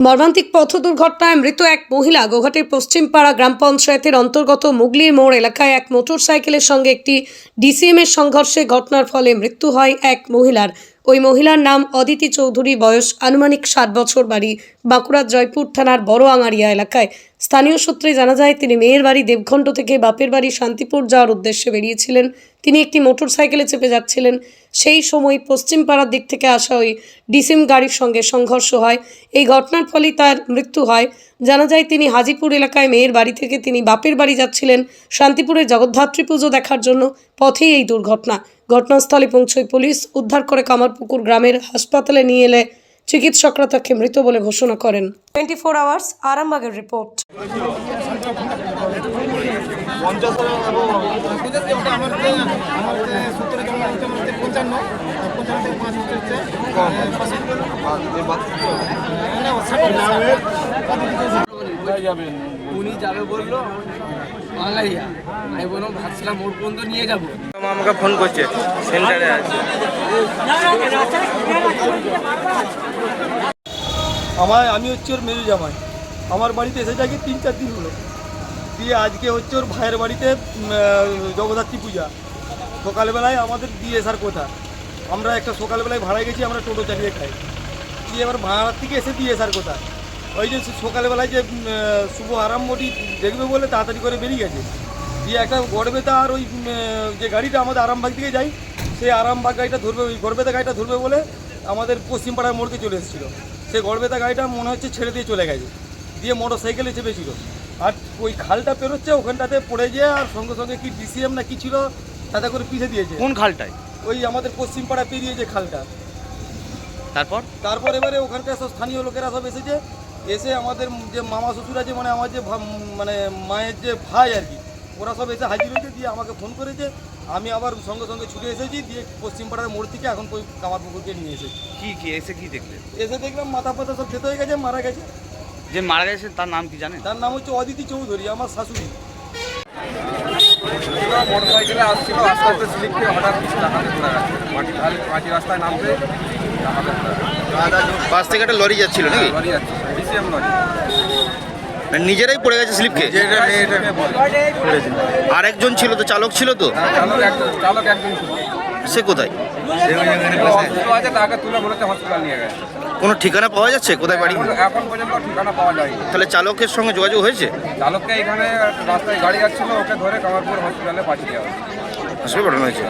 মর্মান্তিক পথ দুর্ঘটনায় মৃত এক মহিলা গোঘাটের পশ্চিমপাড়া গ্রাম পঞ্চায়েতের অন্তর্গত মুগলির মোড় এলাকায় এক মোটর সাইকেলের সঙ্গে একটি ডিসিএম এর সংঘর্ষে ঘটনার ফলে মৃত্যু হয় এক মহিলার। ওই মহিলার নাম অদিতি চৌধুরী, বয়স আনুমানিক ষাট বছর বাড়ি বাঁকুড়ার জয়পুর থানার বড় আঙারিয়া এলাকায়। স্থানীয় সূত্রে জানা যায়, তিনি মেয়ের বাড়ি দেবঘণ্ট থেকে বাপের বাড়ি শান্তিপুর যাওয়ার উদ্দেশ্যে বেরিয়েছিলেন। তিনি একটি মোটর সাইকেলে চেপে যাচ্ছিলেন। সেই সময় পশ্চিম পাড়ার দিক থেকে আসা ওই ডিসিম গাড়ির সঙ্গে সংঘর্ষ হয়। এই ঘটনার ফলেই তার মৃত্যু হয়। জানা যায়, তিনি হাজিপুর এলাকায় মেয়ের বাড়ি থেকে তিনি বাপের বাড়ি যাচ্ছিলেন শান্তিপুরের জগদ্ধাত্রী পুজো দেখার জন্য। পথেই এই দুর্ঘটনা। ঘটনাস্থলে পৌঁছয় পুলিশ। উদ্ধার করে কামারপুকুর গ্রামের হাসপাতালে নিয়ে এলে চিকিৎসকরা তাকে মৃত বলে ঘোষণা করেন। টোয়েন্টি ফোর আওয়ার্স আরামবাগের রিপোর্ট উনি যাবে বলল বাঙালিয়া আমি বললাম ভাবছিলাম ওর পর্যন্ত নিয়ে যাব আমাকে ফোন করছে সেন্টারে আছে আমার আমি হচ্ছে ওর মেজু জামাই। আমার বাড়িতে এসে থাকি তিন চার দিন হলো। দিয়ে আজকে হচ্ছে ওর ভাইয়ের বাড়িতে জগদ্ধাত্রী পূজা। সকালবেলায় আমাদের দিয়ে আসার কথা। আমরা একটা সকালবেলায় ভাড়া গেছি, আমরা টোটো চালিয়ে খাই। দিয়ে এবার ভাড়ার থেকে এসে দিয়ে আসার কথা। ওই যে সকালবেলায় যে শুভ আরাম মোটি দেখবে বলে তাড়াতাড়ি করে বেরিয়ে গেছে। দিয়ে একটা গড়বেতা আর ওই যে গাড়িটা আমাদের আরামবাগ থেকে যাই সেই আরামবাগ গাড়িটা ধরবে, ওই গড়বেতা গাড়িটা ধরবে বলে আমাদের পশ্চিমপাড়ার মোড়কে চলে এসেছিল। সেই গড়বেতা গাড়িটা মনে হচ্ছে ছেড়ে দিয়ে চলে গেছে। দিয়ে মোটর সাইকেলে চেপেছিল। আর ওই খালটা পেরোচ্ছে ওখানটাতে পড়ে যেয়ে আর সঙ্গে সঙ্গে কি ডিসিএম না কি ছিল তাতে করে পিছে দিয়েছে। কোন খালটায়? ওই আমাদের পশ্চিমপাড়া পেরিয়ে যে খালটা। তারপর? তারপর এবারে ওখানকার সব স্থানীয় লোকেরা সব এসেছে। এসে আমাদের যে মামা শ্বশুর আছে মানে আমার যে মানে মায়ের যে ভাই আর কি ওরা সব এসে হাজির হয়েছে দিয়ে আমাকে ফোন করেছে। আমি আবার সঙ্গে সঙ্গে ছুটে এসেছি দিয়ে পশ্চিমপাড়ার মোড় থেকে এখন ওই কামার পুকুরকে নিয়ে এসেছি। কি কি এসে কি দেখলেন এসে দেখলাম মাথা পাতা সব খেতে হয়ে গেছে মারা গেছে। যে মারা গেছে তার নাম কি জানেন? তার নাম হচ্ছে অদিতি চৌধুরী আমার শাশুড়ি। মোটর সাইকেলে আসছিল আস্তে আস্তে স্লিপ খেয়ে হঠাৎ ডাকাতে পড়ে গেছে মাটি ঢাল মাটি রাস্তায় নামতে ডাকাতে পড়ে গেছে পাশ থেকে একটা লরি যাচ্ছিল নাকি? লরি যাচ্ছে ডিসিএম লরি। নিজেরাই পড়ে গেছে স্লিপকে? যেটা মেয়েটাকে বলে আরেকজন ছিল তো চালক ছিল তো? একজন একজন সে কোথায়? মনে কোনো ঠিকানা পাওয়া যাচ্ছে? কোথায় বাড়ি? এখন- এখন পর্যন্ত ঠিকানা পাওয়া যায়নি তাহলে চালকের সঙ্গে যোগাযোগ হয়েছে? চালককে এখানে রাস্তায় গাড়ি যাচ্ছিল ওকে ধরে কামারপুর হসপিটালে পাঠিয়ে দেওয়া হয়েছে। পাঠানো হয়েছে?